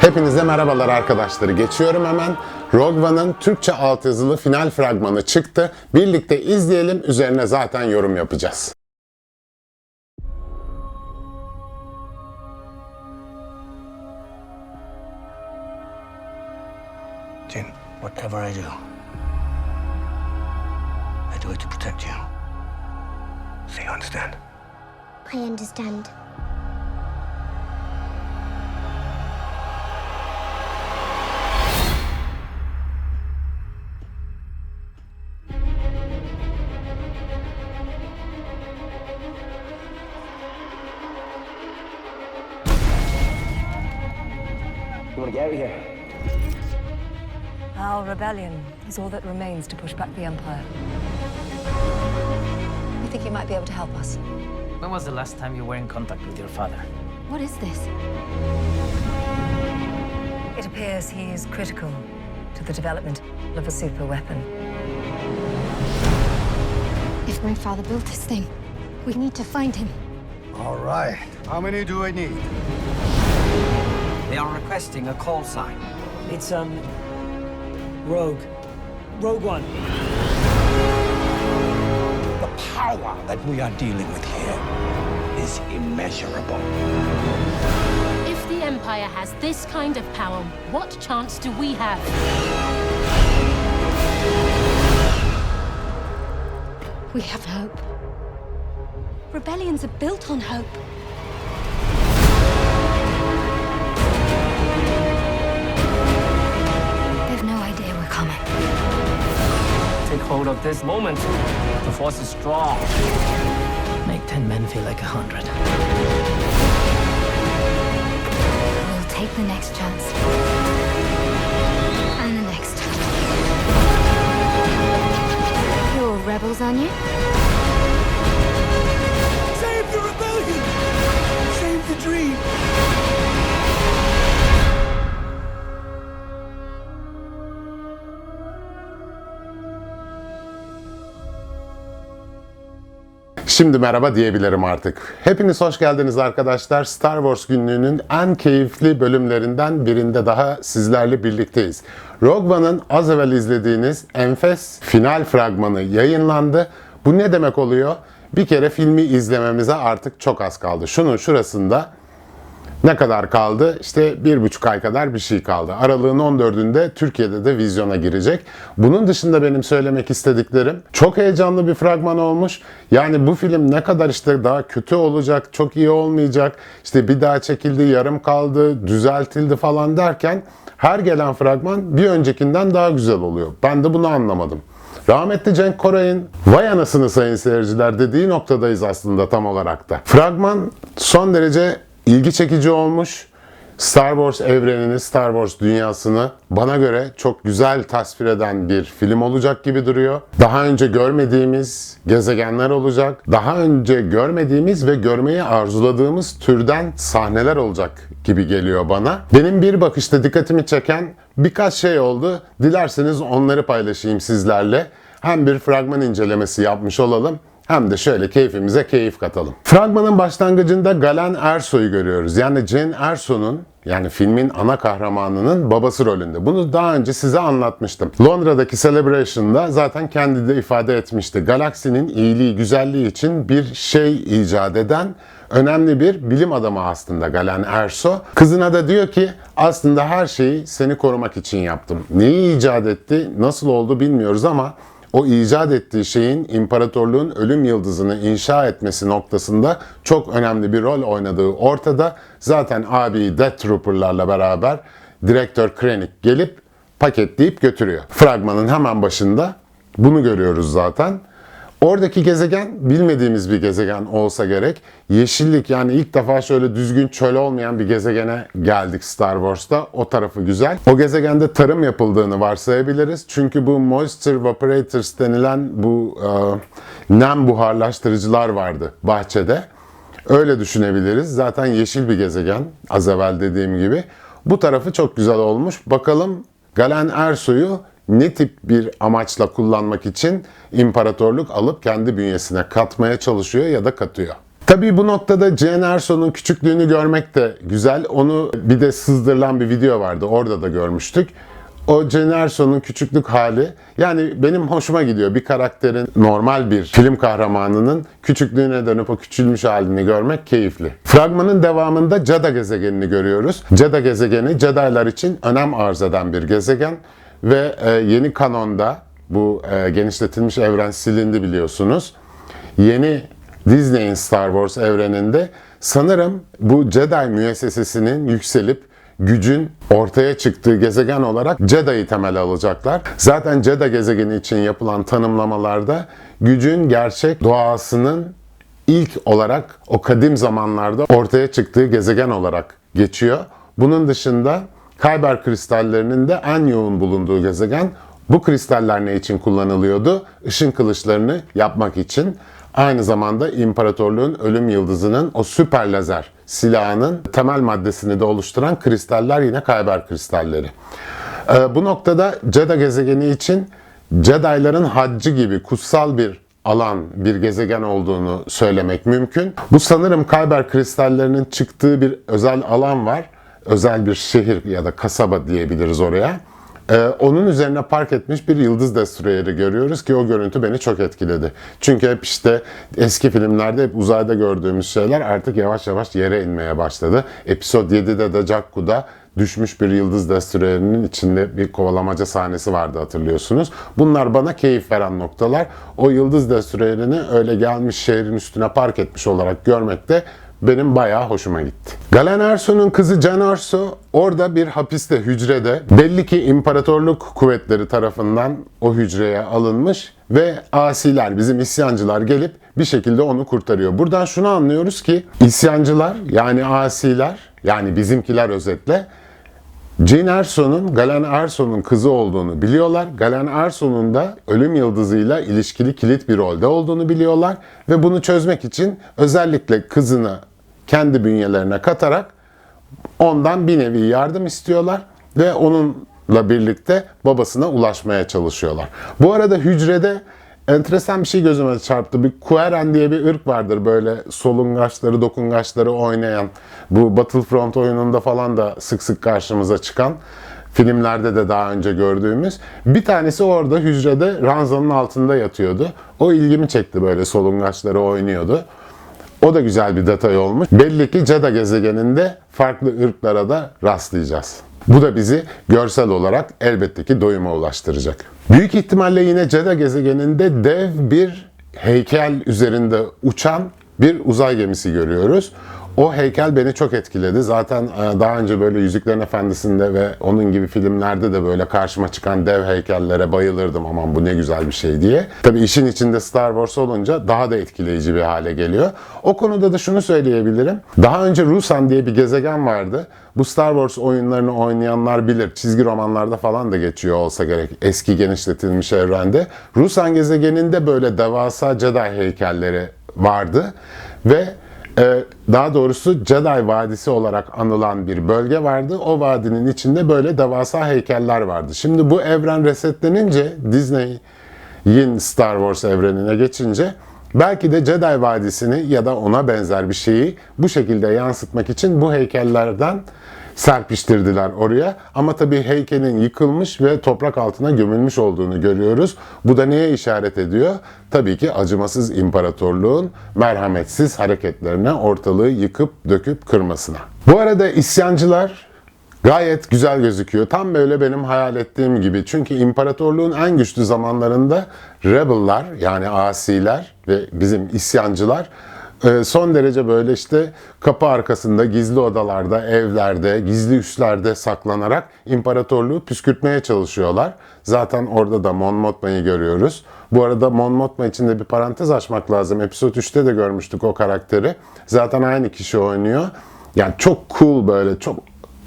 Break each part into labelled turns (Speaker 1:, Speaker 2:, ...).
Speaker 1: Hepinize merhabalar arkadaşları. Geçiyorum hemen. Rogue One'ın Türkçe altyazılı final fragmanı çıktı. Birlikte izleyelim. Üzerine zaten yorum yapacağız.
Speaker 2: Jin, whatever I do, I do it to protect you. So you understand?
Speaker 3: I understand.
Speaker 4: Rebellion is all that remains to push back the Empire. We think you might be able to help us.
Speaker 5: When was the last time you were in contact with your father?
Speaker 4: What is this? It appears he is critical to the development of a super weapon.
Speaker 3: If my father built this thing, we need to find him.
Speaker 2: All right. How many do I need?
Speaker 6: They are requesting a call sign.
Speaker 7: It's, um, Rogue. Rogue One.
Speaker 2: The power that we are dealing with here is immeasurable.
Speaker 8: If the Empire has this kind of power, what chance do we have?
Speaker 3: We have hope. Rebellions are built on hope.
Speaker 5: Take hold of this moment. The force is strong. Make ten men feel like a hundred.
Speaker 3: We'll take the next chance. And the next. You're rebels, aren't you?
Speaker 1: Şimdi merhaba diyebilirim artık. Hepiniz hoş geldiniz arkadaşlar. Star Wars günlüğünün en keyifli bölümlerinden birinde daha sizlerle birlikteyiz. Rogue One'ın az evvel izlediğiniz enfes final fragmanı yayınlandı. Bu ne demek oluyor? Bir kere filmi izlememize artık çok az kaldı. Şunun şurasında ne kadar kaldı? İşte bir buçuk ay kadar bir şey kaldı. Aralığın 14'ünde Türkiye'de de vizyona girecek. Bunun dışında benim söylemek istediklerim çok heyecanlı bir fragman olmuş. Yani bu film ne kadar işte daha kötü olacak, çok iyi olmayacak, işte bir daha çekildi, yarım kaldı, düzeltildi falan derken her gelen fragman bir öncekinden daha güzel oluyor. Ben de bunu anlamadım. Rahmetli Cenk Koray'ın vay anasını sayın seyirciler dediği noktadayız aslında tam olarak da. Fragman son derece ilgi çekici olmuş. Star Wars evrenini, Star Wars dünyasını bana göre çok güzel tasvir eden bir film olacak gibi duruyor. Daha önce görmediğimiz gezegenler olacak. Daha önce görmediğimiz ve görmeyi arzuladığımız türden sahneler olacak gibi geliyor bana. Benim bir bakışta dikkatimi çeken birkaç şey oldu. Dilerseniz onları paylaşayım sizlerle. Hem bir fragman incelemesi yapmış olalım hem de şöyle keyfimize keyif katalım. Fragmanın başlangıcında Galen Ersoy'u görüyoruz. Yani Jane Erso'nun yani filmin ana kahramanının babası rolünde. Bunu daha önce size anlatmıştım. Londra'daki Celebration'da zaten kendi de ifade etmişti. Galaksinin iyiliği, güzelliği için bir şey icat eden önemli bir bilim adamı aslında Galen Erso. Kızına da diyor ki aslında her şeyi seni korumak için yaptım. Neyi icat etti, nasıl oldu bilmiyoruz ama o icat ettiği şeyin imparatorluğun ölüm yıldızını inşa etmesi noktasında çok önemli bir rol oynadığı ortada. Zaten abi Death Trooper'larla beraber direktör Krennic gelip paketleyip götürüyor. Fragmanın hemen başında bunu görüyoruz zaten. Oradaki gezegen bilmediğimiz bir gezegen olsa gerek. Yeşillik yani ilk defa şöyle düzgün çöl olmayan bir gezegene geldik Star Wars'ta. O tarafı güzel. O gezegende tarım yapıldığını varsayabiliriz. Çünkü bu moisture evaporators denilen bu e, nem buharlaştırıcılar vardı bahçede. Öyle düşünebiliriz. Zaten yeşil bir gezegen az evvel dediğim gibi. Bu tarafı çok güzel olmuş. Bakalım Galen Ersoy'u ne tip bir amaçla kullanmak için imparatorluk alıp kendi bünyesine katmaya çalışıyor ya da katıyor. Tabii bu noktada Jane Erso'nun küçüklüğünü görmek de güzel. Onu bir de sızdırılan bir video vardı. Orada da görmüştük. O Jane Erso'nun küçüklük hali yani benim hoşuma gidiyor. Bir karakterin normal bir film kahramanının küçüklüğüne dönüp o küçülmüş halini görmek keyifli. Fragmanın devamında Ceda gezegenini görüyoruz. Ceda gezegeni Jedi'lar için önem arz eden bir gezegen ve e, yeni kanonda bu e, genişletilmiş evren silindi biliyorsunuz. Yeni Disney'in Star Wars evreninde sanırım bu Jedi müessesesinin yükselip gücün ortaya çıktığı gezegen olarak Jedi'yi temel alacaklar. Zaten Jedi gezegeni için yapılan tanımlamalarda gücün gerçek doğasının ilk olarak o kadim zamanlarda ortaya çıktığı gezegen olarak geçiyor. Bunun dışında Kyber kristallerinin de en yoğun bulunduğu gezegen. Bu kristaller ne için kullanılıyordu? Işın kılıçlarını yapmak için. Aynı zamanda imparatorluğun ölüm yıldızının o süper lazer silahının temel maddesini de oluşturan kristaller yine Kyber kristalleri. Ee, bu noktada Ceda gezegeni için Jedi'ların haccı gibi kutsal bir alan, bir gezegen olduğunu söylemek mümkün. Bu sanırım Kyber kristallerinin çıktığı bir özel alan var. Özel bir şehir ya da kasaba diyebiliriz oraya. Ee, onun üzerine park etmiş bir yıldız destroyeri görüyoruz ki o görüntü beni çok etkiledi. Çünkü hep işte eski filmlerde hep uzayda gördüğümüz şeyler artık yavaş yavaş yere inmeye başladı. Episode 7'de de Jakku'da düşmüş bir yıldız destroyerinin içinde bir kovalamaca sahnesi vardı hatırlıyorsunuz. Bunlar bana keyif veren noktalar. O yıldız destroyerini öyle gelmiş şehrin üstüne park etmiş olarak görmek de benim bayağı hoşuma gitti. Galen Erso'nun kızı Can Erso orada bir hapiste, hücrede belli ki imparatorluk kuvvetleri tarafından o hücreye alınmış ve asiler, bizim isyancılar gelip bir şekilde onu kurtarıyor. Buradan şunu anlıyoruz ki isyancılar yani asiler yani bizimkiler özetle Jean Erso'nun Galen Erso'nun kızı olduğunu biliyorlar. Galen Erso'nun da ölüm yıldızıyla ilişkili kilit bir rolde olduğunu biliyorlar. Ve bunu çözmek için özellikle kızını kendi bünyelerine katarak ondan bir nevi yardım istiyorlar. Ve onunla birlikte babasına ulaşmaya çalışıyorlar. Bu arada hücrede enteresan bir şey gözüme çarptı. Bir Kueren diye bir ırk vardır böyle solungaçları, dokungaçları oynayan. Bu Battlefront oyununda falan da sık sık karşımıza çıkan filmlerde de daha önce gördüğümüz. Bir tanesi orada hücrede ranzanın altında yatıyordu. O ilgimi çekti böyle solungaçları oynuyordu. O da güzel bir detay olmuş. Belli ki Ceda gezegeninde farklı ırklara da rastlayacağız. Bu da bizi görsel olarak elbette ki doyuma ulaştıracak. Büyük ihtimalle yine Ceda gezegeninde dev bir heykel üzerinde uçan bir uzay gemisi görüyoruz. O heykel beni çok etkiledi. Zaten e, daha önce böyle Yüzüklerin Efendisi'nde ve onun gibi filmlerde de böyle karşıma çıkan dev heykellere bayılırdım. Aman bu ne güzel bir şey diye. Tabii işin içinde Star Wars olunca daha da etkileyici bir hale geliyor. O konuda da şunu söyleyebilirim. Daha önce Rusan diye bir gezegen vardı. Bu Star Wars oyunlarını oynayanlar bilir. Çizgi romanlarda falan da geçiyor olsa gerek eski genişletilmiş evrende. Rusan gezegeninde böyle devasa Jedi heykelleri vardı ve daha doğrusu Jedi Vadisi olarak anılan bir bölge vardı. O vadinin içinde böyle devasa heykeller vardı. Şimdi bu evren resetlenince Disney'in Star Wars evrenine geçince belki de Jedi Vadisi'ni ya da ona benzer bir şeyi bu şekilde yansıtmak için bu heykellerden serpiştirdiler oraya. Ama tabii heykelin yıkılmış ve toprak altına gömülmüş olduğunu görüyoruz. Bu da neye işaret ediyor? Tabii ki acımasız imparatorluğun merhametsiz hareketlerine ortalığı yıkıp döküp kırmasına. Bu arada isyancılar gayet güzel gözüküyor. Tam böyle benim hayal ettiğim gibi. Çünkü imparatorluğun en güçlü zamanlarında rebellar yani asiler ve bizim isyancılar son derece böyle işte kapı arkasında, gizli odalarda, evlerde, gizli üslerde saklanarak imparatorluğu püskürtmeye çalışıyorlar. Zaten orada da Mon Mothma'yı görüyoruz. Bu arada Mon Mothma için de bir parantez açmak lazım. Episode 3'te de görmüştük o karakteri. Zaten aynı kişi oynuyor. Yani çok cool böyle, çok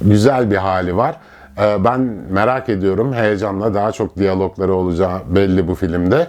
Speaker 1: güzel bir hali var. Ee, Ben merak ediyorum, heyecanla daha çok diyalogları olacağı belli bu filmde.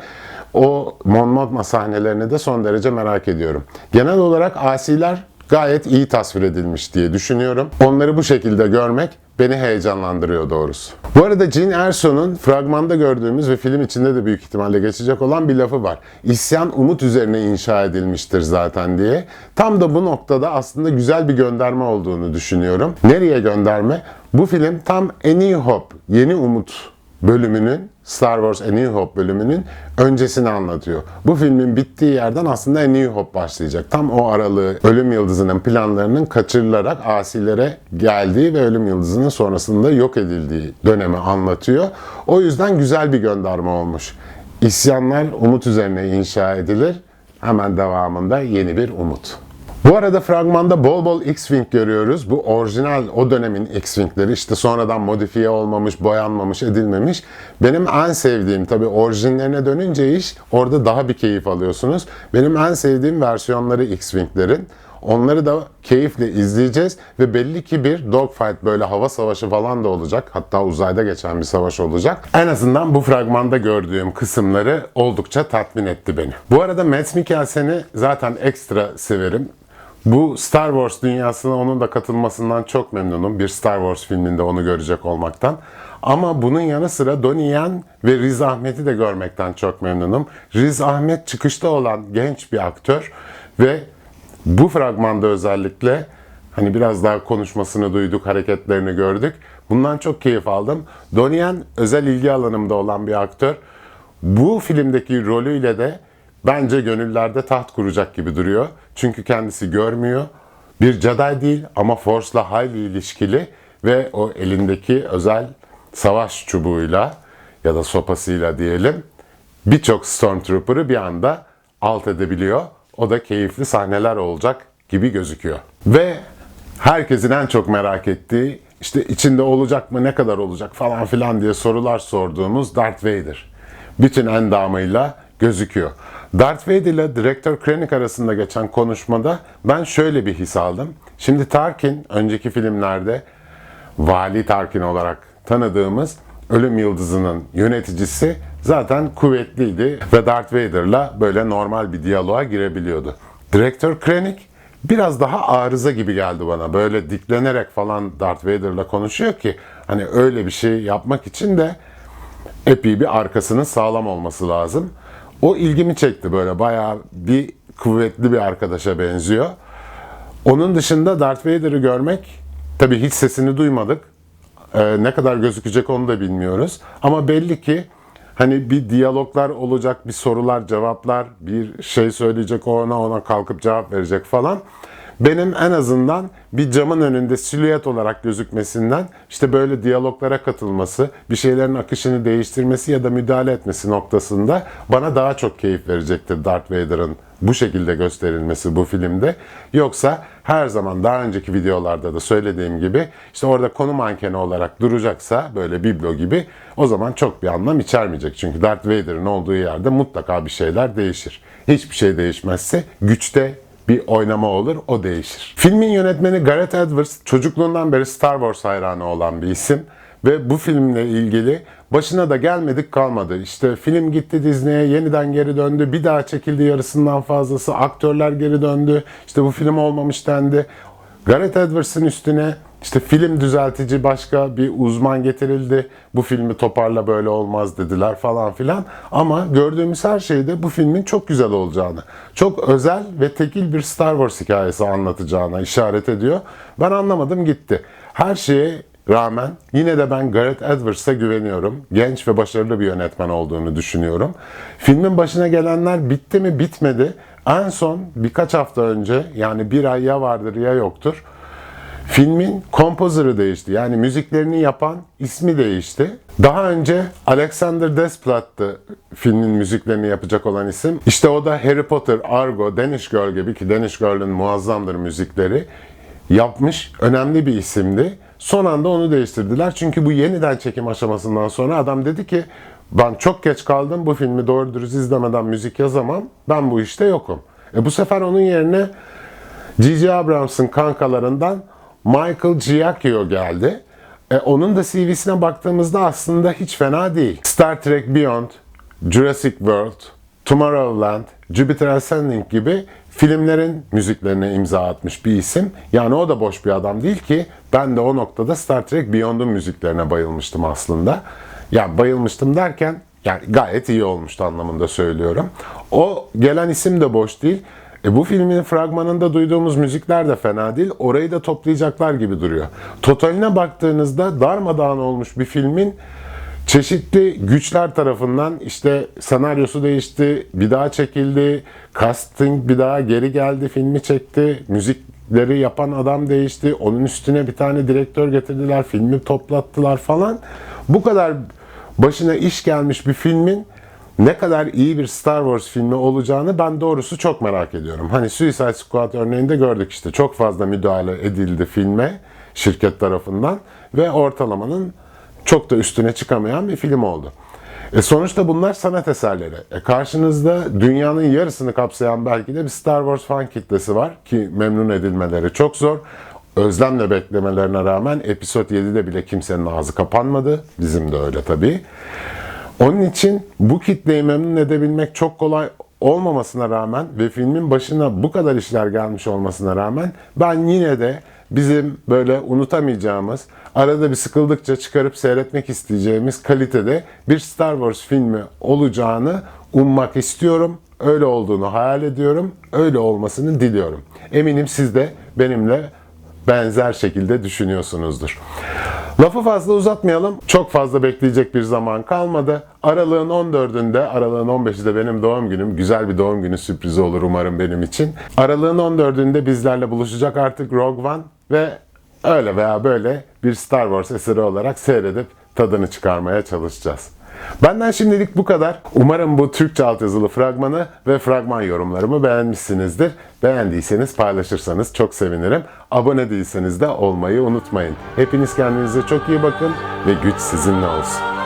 Speaker 1: O Mon Mothma sahnelerini de son derece merak ediyorum. Genel olarak asiler gayet iyi tasvir edilmiş diye düşünüyorum. Onları bu şekilde görmek beni heyecanlandırıyor doğrusu. Bu arada Jin Erso'nun fragmanda gördüğümüz ve film içinde de büyük ihtimalle geçecek olan bir lafı var. İsyan umut üzerine inşa edilmiştir zaten diye. Tam da bu noktada aslında güzel bir gönderme olduğunu düşünüyorum. Nereye gönderme? Bu film tam A New Hope, Yeni Umut bölümünün Star Wars A New Hope bölümünün öncesini anlatıyor. Bu filmin bittiği yerden aslında A New Hope başlayacak. Tam o aralığı Ölüm Yıldızı'nın planlarının kaçırılarak asilere geldiği ve Ölüm Yıldızı'nın sonrasında yok edildiği dönemi anlatıyor. O yüzden güzel bir gönderme olmuş. İsyanlar umut üzerine inşa edilir. Hemen devamında yeni bir umut. Bu arada fragmanda bol bol X-Wing görüyoruz. Bu orijinal o dönemin X-Wing'leri işte sonradan modifiye olmamış, boyanmamış, edilmemiş. Benim en sevdiğim tabi orijinlerine dönünce iş orada daha bir keyif alıyorsunuz. Benim en sevdiğim versiyonları X-Wing'lerin. Onları da keyifle izleyeceğiz ve belli ki bir dogfight böyle hava savaşı falan da olacak. Hatta uzayda geçen bir savaş olacak. En azından bu fragmanda gördüğüm kısımları oldukça tatmin etti beni. Bu arada Mads Mikkelsen'i zaten ekstra severim. Bu Star Wars dünyasına onun da katılmasından çok memnunum. Bir Star Wars filminde onu görecek olmaktan. Ama bunun yanı sıra Donnie Yen ve Riz Ahmet'i de görmekten çok memnunum. Riz Ahmet çıkışta olan genç bir aktör ve bu fragmanda özellikle hani biraz daha konuşmasını duyduk, hareketlerini gördük. Bundan çok keyif aldım. Donnie Yen özel ilgi alanımda olan bir aktör. Bu filmdeki rolüyle de bence gönüllerde taht kuracak gibi duruyor. Çünkü kendisi görmüyor. Bir Jedi değil ama Force'la hayli ilişkili ve o elindeki özel savaş çubuğuyla ya da sopasıyla diyelim birçok Stormtrooper'ı bir anda alt edebiliyor. O da keyifli sahneler olacak gibi gözüküyor. Ve herkesin en çok merak ettiği işte içinde olacak mı ne kadar olacak falan filan diye sorular sorduğumuz Darth Vader. Bütün endamıyla gözüküyor. Darth Vader ile Direktör Krennic arasında geçen konuşmada ben şöyle bir his aldım. Şimdi Tarkin önceki filmlerde Vali Tarkin olarak tanıdığımız Ölüm Yıldızı'nın yöneticisi zaten kuvvetliydi ve Darth Vader'la böyle normal bir diyaloğa girebiliyordu. Direktör Krennic biraz daha arıza gibi geldi bana. Böyle diklenerek falan Darth Vader'la konuşuyor ki hani öyle bir şey yapmak için de epey bir arkasının sağlam olması lazım. O ilgimi çekti böyle bayağı bir kuvvetli bir arkadaşa benziyor. Onun dışında Darth Vader'ı görmek, tabii hiç sesini duymadık. Ee, ne kadar gözükecek onu da bilmiyoruz. Ama belli ki hani bir diyaloglar olacak, bir sorular, cevaplar, bir şey söyleyecek, ona ona kalkıp cevap verecek falan. Benim en azından bir camın önünde silüet olarak gözükmesinden işte böyle diyaloglara katılması, bir şeylerin akışını değiştirmesi ya da müdahale etmesi noktasında bana daha çok keyif verecektir Darth Vader'ın bu şekilde gösterilmesi bu filmde. Yoksa her zaman daha önceki videolarda da söylediğim gibi işte orada konu mankeni olarak duracaksa böyle biblo gibi o zaman çok bir anlam içermeyecek. Çünkü Darth Vader'ın olduğu yerde mutlaka bir şeyler değişir. Hiçbir şey değişmezse güçte bir oynama olur, o değişir. Filmin yönetmeni Gareth Edwards çocukluğundan beri Star Wars hayranı olan bir isim ve bu filmle ilgili başına da gelmedik kalmadı. İşte film gitti Disney'e, yeniden geri döndü, bir daha çekildi yarısından fazlası, aktörler geri döndü, işte bu film olmamış dendi. Gareth Edwards'ın üstüne işte film düzeltici başka bir uzman getirildi. Bu filmi toparla böyle olmaz dediler falan filan. Ama gördüğümüz her şeyde bu filmin çok güzel olacağını, çok özel ve tekil bir Star Wars hikayesi anlatacağına işaret ediyor. Ben anlamadım gitti. Her şeye rağmen yine de ben Gareth Edwards'a güveniyorum. Genç ve başarılı bir yönetmen olduğunu düşünüyorum. Filmin başına gelenler bitti mi bitmedi. En son birkaç hafta önce yani bir ay ya vardır ya yoktur. Filmin kompozörü değişti. Yani müziklerini yapan ismi değişti. Daha önce Alexander Desplat'tı filmin müziklerini yapacak olan isim. İşte o da Harry Potter, Argo, Danish Girl gibi ki Danish Girl'ün muazzamdır müzikleri yapmış önemli bir isimdi. Son anda onu değiştirdiler. Çünkü bu yeniden çekim aşamasından sonra adam dedi ki ben çok geç kaldım bu filmi doğru dürüst izlemeden müzik yazamam. Ben bu işte yokum. E bu sefer onun yerine J.J. Abrams'ın kankalarından Michael Giacchio geldi. E, onun da CV'sine baktığımızda aslında hiç fena değil. Star Trek Beyond, Jurassic World, Tomorrowland, Jupiter Ascending gibi filmlerin müziklerine imza atmış bir isim. Yani o da boş bir adam değil ki. Ben de o noktada Star Trek Beyond'un müziklerine bayılmıştım aslında. Ya bayılmıştım derken yani gayet iyi olmuştu anlamında söylüyorum. O gelen isim de boş değil. E bu filmin fragmanında duyduğumuz müzikler de fena değil. Orayı da toplayacaklar gibi duruyor. Totaline baktığınızda darmadağın olmuş bir filmin çeşitli güçler tarafından işte senaryosu değişti, bir daha çekildi, casting bir daha geri geldi, filmi çekti, müzikleri yapan adam değişti, onun üstüne bir tane direktör getirdiler, filmi toplattılar falan. Bu kadar başına iş gelmiş bir filmin ne kadar iyi bir Star Wars filmi olacağını ben doğrusu çok merak ediyorum. Hani Suicide Squad örneğinde gördük işte çok fazla müdahale edildi filme şirket tarafından ve ortalamanın çok da üstüne çıkamayan bir film oldu. E sonuçta bunlar sanat eserleri. E karşınızda dünyanın yarısını kapsayan belki de bir Star Wars fan kitlesi var ki memnun edilmeleri çok zor. Özlemle beklemelerine rağmen Episode 7'de bile kimsenin ağzı kapanmadı. Bizim de öyle tabii. Onun için bu kitleyi memnun edebilmek çok kolay olmamasına rağmen ve filmin başına bu kadar işler gelmiş olmasına rağmen ben yine de bizim böyle unutamayacağımız, arada bir sıkıldıkça çıkarıp seyretmek isteyeceğimiz kalitede bir Star Wars filmi olacağını ummak istiyorum. Öyle olduğunu hayal ediyorum. Öyle olmasını diliyorum. Eminim siz de benimle benzer şekilde düşünüyorsunuzdur. Lafı fazla uzatmayalım. Çok fazla bekleyecek bir zaman kalmadı. Aralığın 14'ünde, aralığın 15'i de benim doğum günüm. Güzel bir doğum günü sürprizi olur umarım benim için. Aralığın 14'ünde bizlerle buluşacak artık Rogue One ve öyle veya böyle bir Star Wars eseri olarak seyredip tadını çıkarmaya çalışacağız. Benden şimdilik bu kadar. Umarım bu Türkçe altyazılı fragmanı ve fragman yorumlarımı beğenmişsinizdir. Beğendiyseniz paylaşırsanız çok sevinirim. Abone değilseniz de olmayı unutmayın. Hepiniz kendinize çok iyi bakın ve güç sizinle olsun.